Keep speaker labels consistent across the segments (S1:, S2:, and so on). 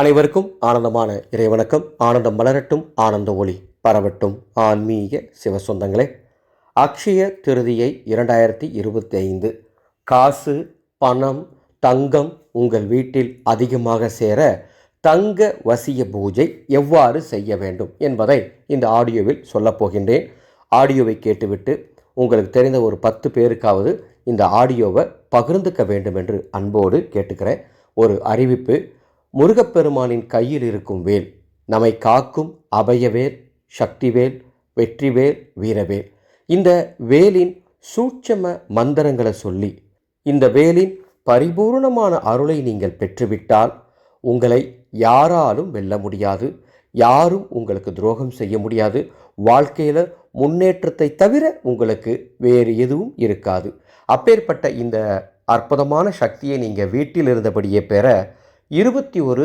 S1: அனைவருக்கும் ஆனந்தமான இறைவணக்கம். ஆனந்தம் மலரட்டும் ஆனந்த ஒளி பரவட்டும். ஆன்மீக சிவசொந்தங்களே அக்ஷய திருதியை இரண்டாயிரத்தி இருபத்தி ஐந்து காசு பணம் தங்கம் உங்கள் வீட்டில் அதிகமாக சேர தங்க வசிய பூஜை எவ்வாறு செய்ய வேண்டும் என்பதை இந்த ஆடியோவில் சொல்லப் போகின்றேன். ஆடியோவை கேட்டுவிட்டு உங்களுக்கு தெரிந்த ஒரு பத்து பேருக்காவது இந்த ஆடியோவை பகிர்ந்துக்க வேண்டும் என்று அன்போடு கேட்டுக்கிறேன். ஒரு அறிவிப்பு முருகப்பெருமானின் கையில் இருக்கும் வேல். நம்மை காக்கும் அபயவேல் சக்திவேல் வெற்றிவேல் வீரவேல் இந்த வேலின் சூட்சம மந்திரங்களை சொல்லி இந்த வேலின் பரிபூர்ணமான அருளை நீங்கள் பெற்றுவிட்டால் உங்களை யாராலும் வெல்ல முடியாது யாரும் உங்களுக்கு துரோகம் செய்ய முடியாது வாழ்க்கையில் முன்னேற்றத்தை தவிர உங்களுக்கு வேறு எதுவும் இருக்காது. அப்பேற்பட்ட இந்த அற்புதமான சக்தியை நீங்கள் வீட்டில் இருந்தபடியே பெற இருபத்தி ஒரு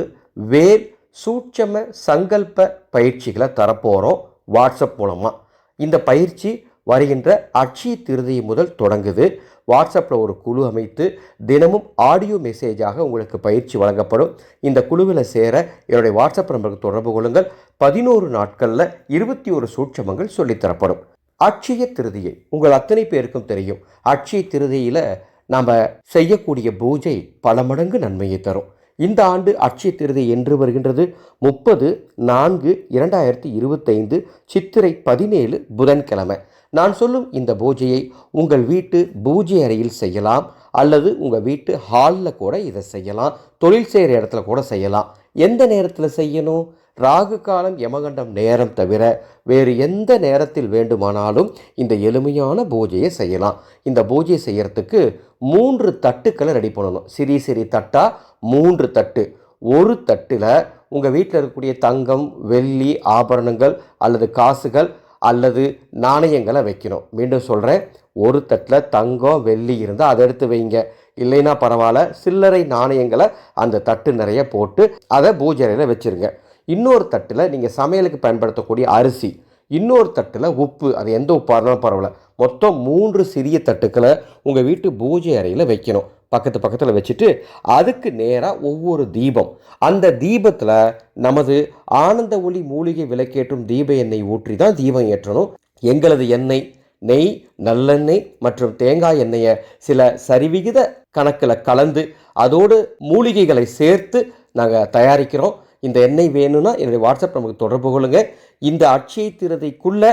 S1: வேர் சூட்சம சங்கல்ப பயிற்சிகளை தரப்போகிறோம் வாட்ஸ்அப் மூலமாக இந்த பயிற்சி வருகின்ற அட்சய திருதி முதல் தொடங்குது. வாட்ஸ்அப்பில் ஒரு குழு அமைத்து தினமும் ஆடியோ மெசேஜாக உங்களுக்கு பயிற்சி வழங்கப்படும். இந்த குழுவில் சேர என்னுடைய வாட்ஸ்அப் நம்பருக்கு தொடர்பு கொள்ளுங்கள். பதினோரு நாட்களில் இருபத்தி ஒரு சூட்சமங்கள் சொல்லித்தரப்படும். அட்சய திருதியை உங்கள் அத்தனை பேருக்கும் தெரியும். அட்சய திருதியில் நாம் செய்யக்கூடிய பூஜை பல மடங்கு நன்மையை தரும். இந்த ஆண்டு அட்சய திருதி என்று வருகின்றது. முப்பது நான்கு இரண்டாயிரத்தி இருபத்தைந்து சித்திரை பதினேழு புதன்கிழமை. நான் சொல்லும் இந்த பூஜையை உங்கள் வீட்டு பூஜை அறையில் செய்யலாம். அல்லது உங்கள் வீட்டு ஹாலில் கூட இதை செய்யலாம். தொழில் செய்கிற இடத்துல கூட செய்யலாம். எந்த நேரத்தில் செய்யணும்? ராகு காலம் யமகண்டம் நேரம் தவிர வேறு எந்த நேரத்தில் வேண்டுமானாலும் இந்த எளிமையான பூஜையை செய்யலாம். இந்த பூஜையை செய்யறதுக்கு மூன்று தட்டுக்களை ரெடி பண்ணணும். சிறி சிறி தட்டா மூன்று தட்டு. ஒரு தட்டில் உங்கள் வீட்டில் இருக்கக்கூடிய தங்கம் வெள்ளி ஆபரணங்கள் அல்லது காசுகள் அல்லது நாணயங்களை வைக்கணும். மீண்டும் சொல்கிறேன் ஒரு தட்டில் தங்கம் வெள்ளி இருந்தால் அதை எடுத்து வைங்க. இல்லைன்னா பரவாயில்ல சில்லறை நாணயங்களை அந்த தட்டு நிறைய போட்டு அதை பூஜை அறையில் வச்சுருங்க. இன்னொரு தட்டில் நீங்கள் சமையலுக்கு பயன்படுத்தக்கூடிய அரிசி இன்னொரு தட்டில் உப்பு அது எந்த உப்பாக இருந்தாலும் பரவாயில்ல. மொத்தம் மூன்று சிறிய தட்டுக்களை உங்கள் வீட்டு பூஜை அறையில் வைக்கணும். பக்கத்து பக்கத்தில் வச்சுட்டு அதுக்கு நேராக ஒவ்வொரு தீபம். அந்த தீபத்தில் நமது ஆனந்த ஒளி மூலிகை விளக்கேற்றும் தீப எண்ணெய் ஊற்றி தான் தீபம் ஏற்றணும். எங்களது எண்ணெய் நெய் நல்லெண்ணெய் மற்றும் தேங்காய் எண்ணெயை சில சரிவிகித கணக்கில் கலந்து அதோடு மூலிகைகளை சேர்த்து நாங்கள் தயாரிக்கிறோம். இந்த எண்ணெய் வேணும்னா என்னுடைய வாட்ஸ்அப் நமக்கு தொடர்பு கொள்ளுங்க. இந்த அட்சய திருதைக்குள்ள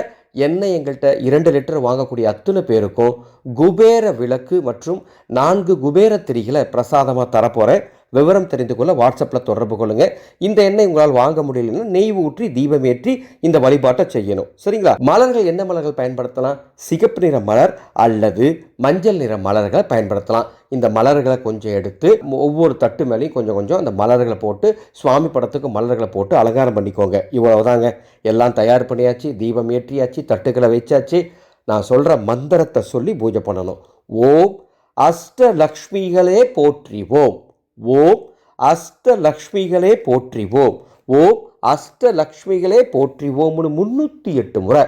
S1: எண்ணெய் எங்கள்கிட்ட இரண்டு லிட்டர் வாங்கக்கூடிய அத்தனை பேருக்கும் குபேர விளக்கு மற்றும் நான்கு குபேர திரிகளை பிரசாதமாக தரப்போகிறேன் விவரம் தெரிந்து கொள்ள வாட்ஸ்அப்பில் தொடர்பு கொள்ளுங்க. இந்த எண்ணெய் உங்களால் வாங்க முடியலன்னா நெய் ஊற்றி தீபம் ஏற்றி இந்த வழிபாட்டை செய்யணும். சரிங்களா? மலர்கள் என்ன மலர்கள் பயன்படுத்தலாம்? சிகப்பு நிற மலர் அல்லது மஞ்சள் நிற மலர்களை பயன்படுத்தலாம். இந்த மலர்களை கொஞ்சம் எடுத்து ஒவ்வொரு தட்டு மேலேயும் கொஞ்சம் கொஞ்சம் அந்த மலர்களை போட்டு சுவாமி படத்துக்கு மலர்களை போட்டு அலங்காரம் பண்ணிக்கோங்க. இவ்வளவுதாங்க. எல்லாம் தயார் பண்ணியாச்சு தீபம் ஏற்றியாச்சு தட்டுக்களை வச்சாச்சு. நான் சொல்கிற மந்திரத்தை சொல்லி பூஜை பண்ணணும். ஓம் அஷ்டலக்ஷ்மிகளே போற்றிவோம் ஓம். அஷ்டலக்ஷ்மிகளே போற்றிவோம் ஓம். அஷ்டலக்ஷ்மிகளே போற்றிவோம்னு முன்னூற்றி எட்டு முறை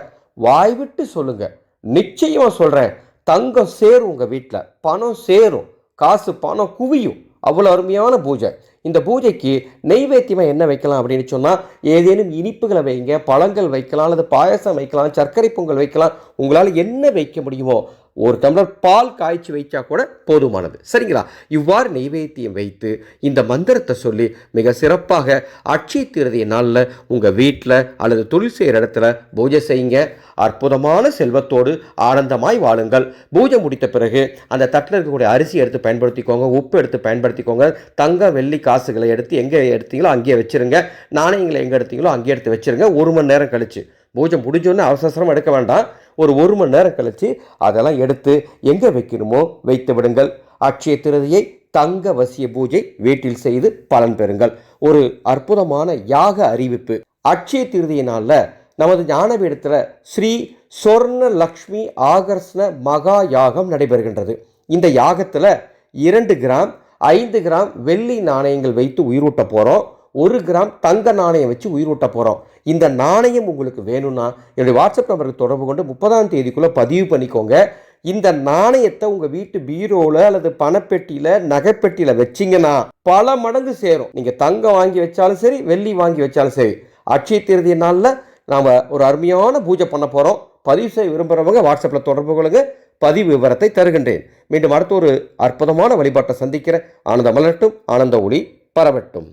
S1: வாய் விட்டு சொல்லுங்க. நிச்சயமாக சொல்கிறேன் தங்கம் சேரும் உங்கள் வீட்டில் பணம் சேரும். காசு பணம் குவியும். அவ்வளோ அருமையான பூஜை. இந்த பூஜைக்கு நெய்வேத்தியமாக என்ன வைக்கலாம் அப்படின்னு சொன்னால் ஏதேனும் இனிப்புகளை வைங்க பழங்கள் வைக்கலாம் அல்லது பாயசம் வைக்கலாம் சர்க்கரை பொங்கல் வைக்கலாம். உங்களால் என்ன வைக்க முடியுமோ ஒரு டம்ளர் பால் காய்ச்சி வைச்சா கூட போதுமானது. சரிங்களா? இவ்வாறு நெய்வேத்தியம் வைத்து இந்த மந்திரத்தை சொல்லி மிக சிறப்பாக அட்சய திருதிய நாளில் உங்கள் வீட்டில் அல்லது தொழில் செய்கிற இடத்துல பூஜை செய்யுங்க. அற்புதமான செல்வத்தோடு ஆனந்தமாய் வாழுங்கள். பூஜை முடித்த பிறகு அந்த தட்டில் இருக்கக்கூடிய அரிசி எடுத்து பயன்படுத்திக்கோங்க. உப்பு எடுத்து பயன்படுத்திக்கோங்க. தங்க வெள்ளி காசுகளை எடுத்து எங்கே எடுத்தீங்களோ அங்கேயே வச்சிருங்க. நாணயங்களை எங்கே எடுத்தீங்களோ அங்கேயே எடுத்து வச்சிருங்க. ஒரு மணி நேரம் கழிச்சு. பூஜை முடிஞ்சோடனே அவசரமாக எடுக்க வேண்டாம். ஒரு ஒரு மணி நேரம் கழித்து அதெல்லாம் எடுத்து எங்கே வைக்கணுமோ வைத்து விடுங்கள். அட்சய திருதியை தங்க வசிய பூஜை வீட்டில் செய்து பலன் பெறுங்கள். ஒரு அற்புதமான யாக அறிவிப்பு. அட்சய திருதிய நாளில் நமது ஞானபீடத்தில் ஸ்ரீ சொர்ண லக்ஷ்மி ஆகர்ஷ்ண மகா யாகம் நடைபெறுகின்றது. இந்த யாகத்தில் இரண்டு கிராம் ஐந்து கிராம் வெள்ளி நாணயங்கள் வைத்து உயிரூட்ட போகிறோம் ஒரு கிராம் தங்க நாணயம் வச்சு உயிரூட்ட போகிறோம் இந்த நாணயம் உங்களுக்கு வேணும்னா என்னுடைய வாட்ஸ்அப் நம்பருக்கு தொடர்பு கொண்டு முப்பதாம் தேதிக்குள்ளே பதிவு பண்ணிக்கோங்க. இந்த நாணயத்தை உங்கள் வீட்டு பீரோவில் அல்லது பணப்பெட்டியில் நகைப்பெட்டியில் வச்சிங்கன்னா பல மடங்கு சேரும். நீங்கள் தங்கம் வாங்கி வச்சாலும் சரி வெள்ளி வாங்கி வச்சாலும் சரி. அட்சய திருதிய நாளில் நாம் ஒரு அருமையான பூஜை பண்ண போகிறோம் பதிவு செய்ய விரும்புகிறவங்க வாட்ஸ்அப்பில் தொடர்பு கொள்ளுங்க. பதிவு விவரத்தை தருகின்றேன். மீண்டும் அடுத்த ஒரு அற்புதமான வழிபாட்டை சந்திக்கிற ஆனந்த மலரட்டும் ஆனந்த ஒளி பரவட்டும்.